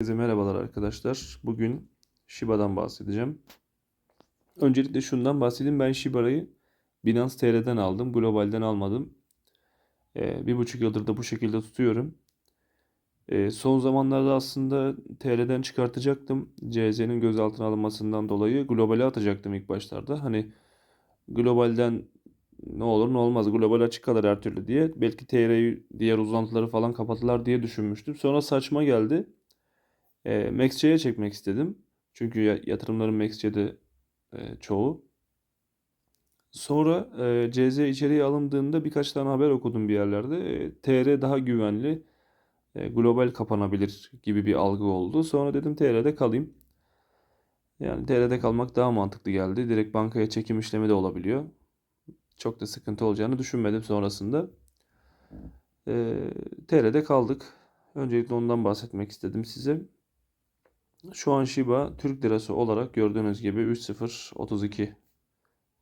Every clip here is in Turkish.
Herkese merhabalar arkadaşlar. Bugün Shiba'dan bahsedeceğim. Öncelikle şundan bahsedeyim. Ben Shiba'yı Binance TR'den aldım. Global'den almadım. Ee, bir buçuk yıldır da bu şekilde tutuyorum. Ee, son zamanlarda aslında TR'den çıkartacaktım. CZ'nin gözaltına alınmasından dolayı globale atacaktım ilk başlarda. Hani globalden ne olur ne olmaz. Global açık kalır her türlü diye. Belki TR'yi diğer uzantıları falan kapatırlar diye düşünmüştüm. Sonra saçma geldi. E, MaxC'ye çekmek istedim. Çünkü ya- yatırımlarım MaxC'de e, çoğu. Sonra e, CZ içeriye alındığında birkaç tane haber okudum bir yerlerde. E, TR daha güvenli, e, global kapanabilir gibi bir algı oldu. Sonra dedim TR'de kalayım. Yani TR'de kalmak daha mantıklı geldi. Direkt bankaya çekim işlemi de olabiliyor. Çok da sıkıntı olacağını düşünmedim sonrasında. E, TR'de kaldık. Öncelikle ondan bahsetmek istedim size. Şu an Shiba Türk lirası olarak gördüğünüz gibi 3.032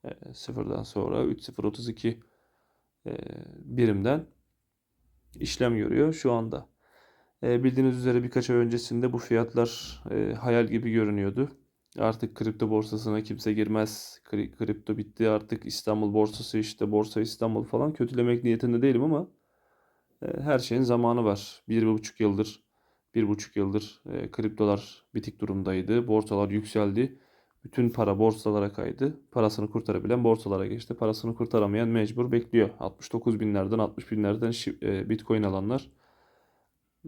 e, sıfırdan sonra 3.032 e, birimden işlem görüyor şu anda. E, bildiğiniz üzere birkaç ay öncesinde bu fiyatlar e, hayal gibi görünüyordu. Artık kripto borsasına kimse girmez. Kri- kripto bitti artık İstanbul borsası işte Borsa İstanbul falan kötülemek niyetinde değilim ama e, her şeyin zamanı var. Bir buçuk yıldır, bir buçuk yıldır e, kriptolar bitik durumdaydı. Borsalar yükseldi. Bütün para borsalara kaydı. Parasını kurtarabilen borsalara geçti. Parasını kurtaramayan mecbur bekliyor. 69 binlerden 60 binlerden e, Bitcoin alanlar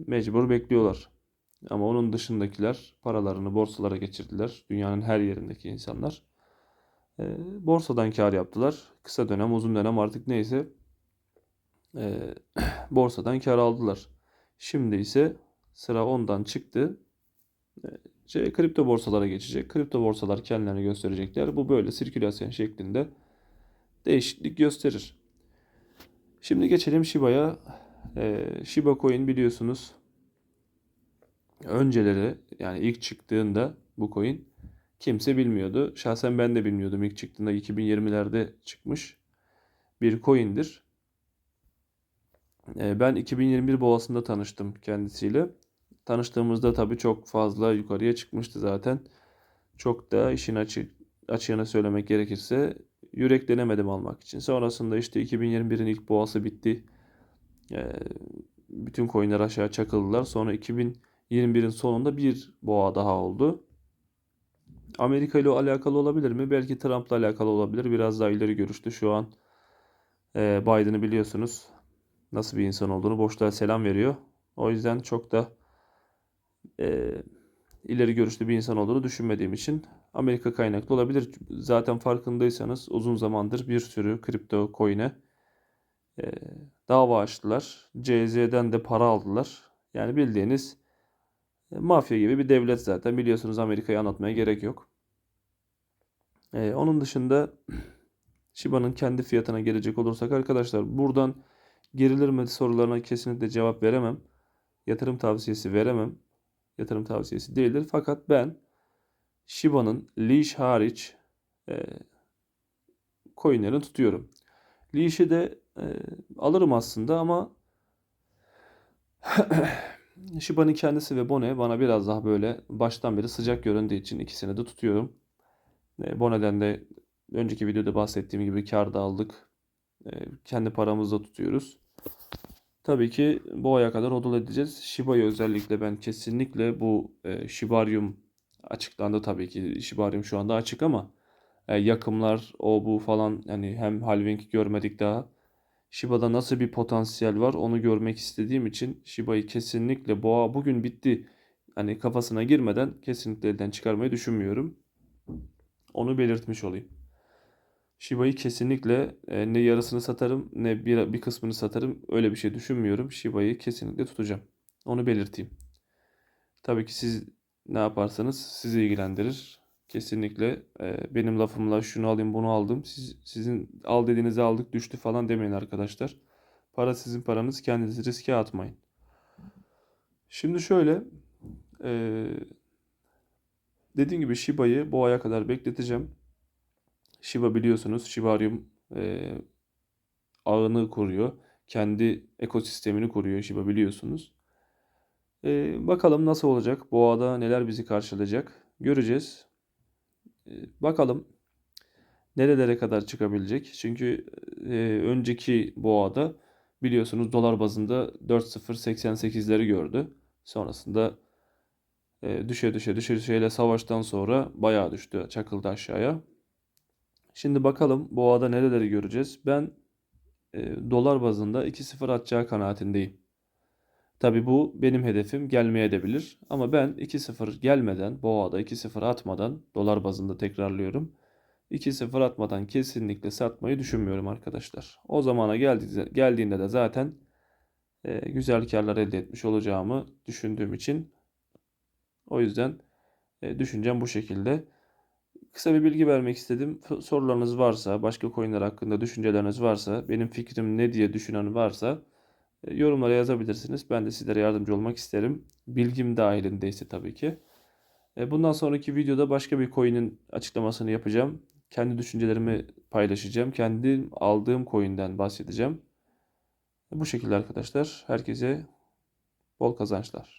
mecbur bekliyorlar. Ama onun dışındakiler paralarını borsalara geçirdiler. Dünyanın her yerindeki insanlar. E, borsadan kar yaptılar. Kısa dönem, uzun dönem artık neyse e, borsadan kar aldılar. Şimdi ise sıra ondan çıktı. E, şey, kripto borsalara geçecek. Kripto borsalar kendilerini gösterecekler. Bu böyle sirkülasyon şeklinde değişiklik gösterir. Şimdi geçelim Shiba'ya. E, Shiba Coin biliyorsunuz önceleri yani ilk çıktığında bu coin kimse bilmiyordu. Şahsen ben de bilmiyordum ilk çıktığında 2020'lerde çıkmış bir coin'dir. E, Ben 2021 boğasında tanıştım kendisiyle. Tanıştığımızda tabii çok fazla yukarıya çıkmıştı zaten. Çok da işin açık açığını söylemek gerekirse yüreklenemedim almak için. Sonrasında işte 2021'in ilk boğası bitti. E, bütün coinler aşağı çakıldılar. Sonra 2021'in sonunda bir boğa daha oldu. Amerika ile alakalı olabilir mi? Belki Trump'la alakalı olabilir. Biraz daha ileri görüşlü. Şu an e, Biden'ı biliyorsunuz nasıl bir insan olduğunu boşluğa selam veriyor. O yüzden çok da e, ileri görüşlü bir insan olduğunu düşünmediğim için Amerika kaynaklı olabilir. Zaten farkındaysanız uzun zamandır bir sürü kripto coin'e e, dava açtılar. CZ'den de para aldılar. Yani bildiğiniz e, mafya gibi bir devlet zaten. Biliyorsunuz Amerika'yı anlatmaya gerek yok. E, onun dışında Shiba'nın kendi fiyatına gelecek olursak arkadaşlar buradan gerilir mi sorularına kesinlikle cevap veremem. Yatırım tavsiyesi veremem. Yatırım tavsiyesi değildir. Fakat ben Shiba'nın leash hariç e, coinlerini tutuyorum. Leash'i de e, alırım aslında ama Shiba'nın kendisi ve Bone bana biraz daha böyle baştan beri sıcak göründüğü için ikisini de tutuyorum. E, Bone'den de önceki videoda bahsettiğim gibi kar da aldık. E, kendi paramızla tutuyoruz. Tabii ki bu aya kadar hodl edeceğiz. Shiba'yı özellikle ben kesinlikle bu e, Shibarium açıklandı tabii ki. Shibarium şu anda açık ama e, yakımlar o bu falan hani hem halving görmedik daha. Shiba'da nasıl bir potansiyel var onu görmek istediğim için Shiba'yı kesinlikle boğa bugün bitti. Hani kafasına girmeden kesinlikle elden çıkarmayı düşünmüyorum. Onu belirtmiş olayım. Shiba'yı kesinlikle e, ne yarısını satarım ne bir, bir kısmını satarım. Öyle bir şey düşünmüyorum. Shiba'yı kesinlikle tutacağım. Onu belirteyim. Tabii ki siz ne yaparsanız sizi ilgilendirir. Kesinlikle e, benim lafımla şunu alayım bunu aldım. Siz, sizin al dediğinizi aldık düştü falan demeyin arkadaşlar. Para sizin paranız kendinizi riske atmayın. Şimdi şöyle e, dediğim gibi Shiba'yı bu aya kadar bekleteceğim. Shiba biliyorsunuz Shibarium e, ağını kuruyor. Kendi ekosistemini kuruyor Shiba biliyorsunuz. Ee, bakalım nasıl olacak? Boğa'da neler bizi karşılayacak? Göreceğiz. Ee, bakalım nerelere kadar çıkabilecek? Çünkü e, önceki boğada biliyorsunuz dolar bazında 4.088'leri gördü. Sonrasında e, düşe düşe düşe düşeyle savaştan sonra bayağı düştü, çakıldı aşağıya. Şimdi bakalım boğada nereleri göreceğiz? Ben e, dolar bazında 2.0 atacağı kanaatindeyim. Tabii bu benim hedefim gelmeye edebilir. Ama ben 2-0 gelmeden, boğada 2-0 atmadan, dolar bazında tekrarlıyorum. 2-0 atmadan kesinlikle satmayı düşünmüyorum arkadaşlar. O zamana geldi, geldiğinde de zaten e, güzel karlar elde etmiş olacağımı düşündüğüm için o yüzden e, düşüncem bu şekilde. Kısa bir bilgi vermek istedim. Sorularınız varsa, başka coinler hakkında düşünceleriniz varsa, benim fikrim ne diye düşünen varsa e, yorumlara yazabilirsiniz. Ben de sizlere yardımcı olmak isterim. Bilgim dahilindeyse tabii ki. E, Bundan sonraki videoda başka bir coin'in açıklamasını yapacağım. Kendi düşüncelerimi paylaşacağım. Kendi aldığım coin'den bahsedeceğim. Bu şekilde arkadaşlar. Herkese bol kazançlar.